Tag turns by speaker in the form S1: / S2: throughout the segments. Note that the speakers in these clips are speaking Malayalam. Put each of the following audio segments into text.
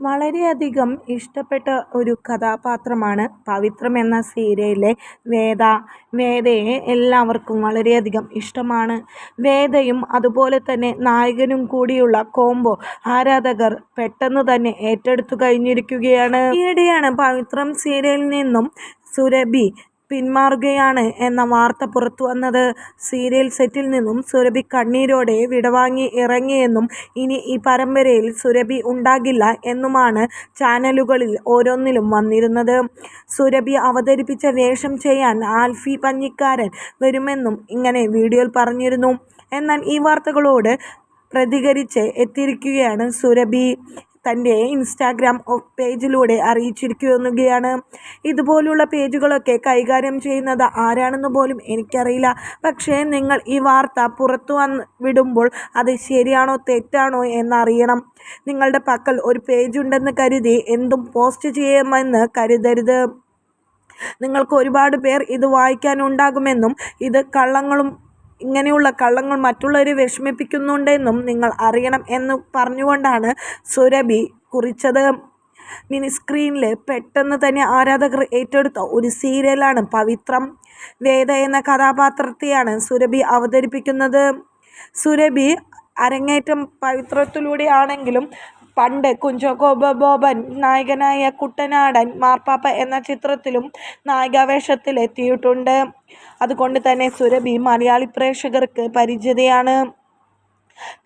S1: വളരെയധികം ഇഷ്ടപ്പെട്ട ഒരു കഥാപാത്രമാണ് പവിത്രം എന്ന സീരിയലിലെ വേദ. വേദയെ എല്ലാവർക്കും വളരെയധികം ഇഷ്ടമാണ്. വേദയും അതുപോലെ തന്നെ നായകനും കൂടിയുള്ള കോംബോ ആരാധകർ പെട്ടെന്ന് തന്നെ ഏറ്റെടുത്തു കഴിഞ്ഞിരിക്കുകയാണ്. ഈയിടെയാണ് പവിത്രം സീരിയലിൽ നിന്നും സുരഭി പിന്മാറുകയാണ് എന്ന വാർത്ത പുറത്തു വന്നത് സീരിയൽ സെറ്റിൽ നിന്നും സുരഭി കണ്ണീരോടെ വിടവാങ്ങി ഇറങ്ങിയെന്നും ഇനി ഈ പരമ്പരയിൽ സുരഭി ഉണ്ടാകില്ല എന്നുമാണ് ചാനലുകളിൽ ഓരോന്നിലും വന്നിരുന്നത്. സുരഭി അവതരിപ്പിച്ച വേഷം ചെയ്യാൻ ആൽഫി പഞ്ഞിക്കാരൻ വരുമെന്നും ഇങ്ങനെ വീഡിയോയിൽ പറഞ്ഞിരുന്നു. എന്നാൽ ഈ വാർത്തകളോട് പ്രതികരിച്ച് എത്തിയിരിക്കുകയാണ് സുരഭി. തന്റെ ഇൻസ്റ്റാഗ്രാം പേജിലൂടെ അറിയിച്ചിരിക്കുകയാണ്. ഇതുപോലുള്ള പേജുകളൊക്കെ കൈകാര്യം ചെയ്യുന്നത് ആരാണെന്ന് പോലും എനിക്കറിയില്ല. പക്ഷേ നിങ്ങൾ ഈ വാർത്ത പുറത്തു വന്ന് വിടുമ്പോൾ അത് ശരിയാണോ തെറ്റാണോ എന്നറിയണം. നിങ്ങളുടെ പക്കൽ ഒരു പേജ് ഉണ്ടെന്ന് കരുതി എന്തും പോസ്റ്റ് ചെയ്യുമെന്ന് കരുതരുത്. നിങ്ങൾക്ക് ഒരുപാട് പേർ ഇത് വായിക്കാനുണ്ടാകുമെന്നും ഇത് കള്ളങ്ങളും ഇങ്ങനെയുള്ള കള്ളങ്ങൾ മറ്റുള്ളവരെ വിഷമിപ്പിക്കുന്നുണ്ടെന്നും നിങ്ങൾ അറിയണം എന്ന് പറഞ്ഞുകൊണ്ടാണ് സുരഭി കുറിച്ചത്. മിനി സ്ക്രീനിൽ പെട്ടെന്ന് തന്നെ ആരാധകർ ഏറ്റെടുത്ത ഒരു സീരിയലാണ് പവിത്രം വേദ എന്ന കഥാപാത്രത്തെയാണ് സുരഭി അവതരിപ്പിക്കുന്നത്. സുരഭി അരങ്ങേറ്റം പവിത്രത്തിലൂടെയാണെങ്കിലും പണ്ട് കുഞ്ചോക്കോ ബോബൻ നായകനായ കുട്ടനാടൻ മാർപ്പാപ്പ എന്ന ചിത്രത്തിലും നായികാവേഷത്തിലെത്തിയിട്ടുണ്ട്. അതുകൊണ്ട് തന്നെ സുരഭി മലയാളി പ്രേക്ഷകർക്ക് പരിചിതയാണ്.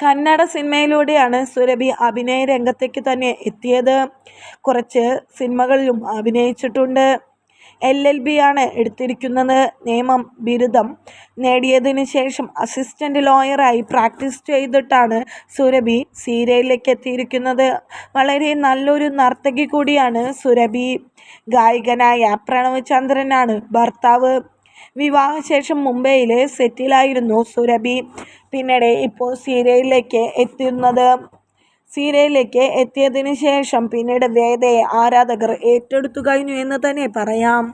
S1: കന്നഡ സിനിമയിലൂടെയാണ് സുരഭി അഭിനയ രംഗത്തേക്ക് തന്നെ എത്തിയത്. കുറച്ച് സിനിമകളിലും അഭിനയിച്ചിട്ടുണ്ട്. എൽ എൽ ബി ആണ് എടുത്തിരിക്കുന്നത്. നിയമം ബിരുദം നേടിയതിനു ശേഷം അസിസ്റ്റന്റ് ലോയറായി പ്രാക്ടീസ് ചെയ്തിട്ടാണ് സുരഭി സീരിയലിലേക്ക് എത്തിയിരിക്കുന്നത്. വളരെ നല്ലൊരു നർത്തകി കൂടിയാണ് സുരഭി. ഗായകനായ പ്രണവ് ചന്ദ്രനാണ് ഭർത്താവ്. വിവാഹശേഷം മുംബൈയിൽ സെറ്റിലായിരുന്നു സുരഭി. പിന്നീട് ഇപ്പോൾ സീരിയലിലേക്ക് എത്തുന്നത്. സീരിയലിലേക്ക് എത്തിയതിനു ശേഷം പിന്നീട് വേദയെ ആരാധകർ ഏറ്റെടുത്തു കഴിഞ്ഞു എന്ന് തന്നെ പറയാം.